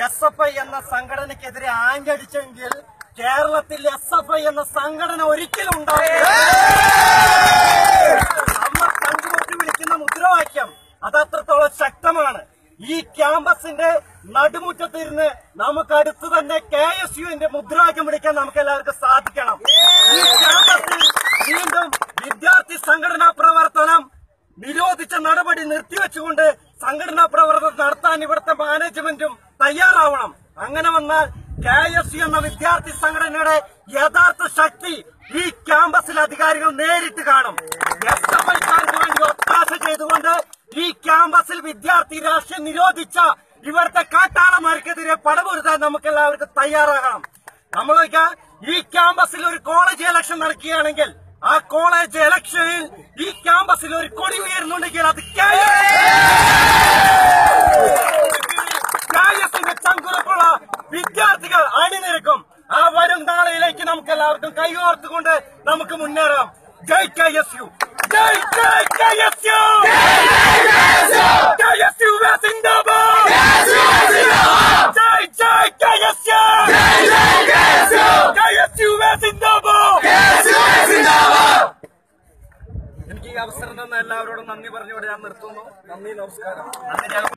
S F I എന്ന സംഘടനക്കെതിരെ ആഞ്ഞടിച്ചെങ്കിൽ കേരളത്തിൽ S F I എന്ന സംഘടന ഒരിക്കലും ഉണ്ടാവില്ല. നമ്മൾ കണ്ടുമുട്ടി വിളിക്കുന്ന മുദ്രാവാക്യം അത് അത്രത്തോളം ശക്തമാണ്. ഈ ക്യാമ്പസിന്റെ നടുമുറ്റത്തിരുന്ന് നമുക്ക് അടുത്ത് തന്നെ കെ എസ് യുവിന്റെ മുദ്രാവാക്യം വിളിക്കാൻ നമുക്ക് എല്ലാവർക്കും സാധിക്കണം ഈ ക്യാമ്പസിൽ വീണ്ടും വിദ്യാർത്ഥി സംഘടനാ പ്രവർത്തനം നിരോധിച്ച നടപടി നിർത്തിവെച്ചുകൊണ്ട് സംഘടനാ പ്രവർത്തനം നടത്താൻ ഇവിടുത്തെ മാനേജ്മെന്റും തയ്യാറാവണം. അങ്ങനെ വന്നാൽ കെ എസ് എന്ന വിദ്യാർത്ഥി സംഘടനയുടെ യഥാർത്ഥ ശക്തി ഈ ക്യാമ്പസിലെ അധികാരികൾ നേരിട്ട് കാണും. എസ് എഫ് ഒത്താശ ചെയ്തുകൊണ്ട് ഈ ക്യാമ്പസിൽ വിദ്യാർത്ഥി രാഷ്ട്രീയം നിരോധിച്ച ഇവിടുത്തെ കാട്ടാളമാർക്കെതിരെ പടപൊരുത്താൻ നമുക്ക് എല്ലാവർക്കും തയ്യാറാകണം. നമ്മൾ ഈ ക്യാമ്പസിൽ ഒരു കോളേജ് ഇലക്ഷൻ നടക്കുകയാണെങ്കിൽ ആ കോളേജ് ഇലക്ഷനിൽ ഈ ക്യാമ്പസിൽ ഒരു കൊടി ഉയർന്നുണ്ടെങ്കിൽ അത് നമുക്ക് എല്ലാവർക്കും കൈയോർത്തുകൊണ്ട് നമുക്ക് മുന്നേറാം. ജയ് കെ എസ് യു. ജയ് ജയ് കെ എസ് യു. ജയ് ജയ് എനിക്ക് ഈ അവസരം തന്ന എല്ലാവരോടും നന്ദി പറഞ്ഞുകൊണ്ട് ഞാൻ നിർത്തുന്നു. നന്ദി നമസ്കാരം.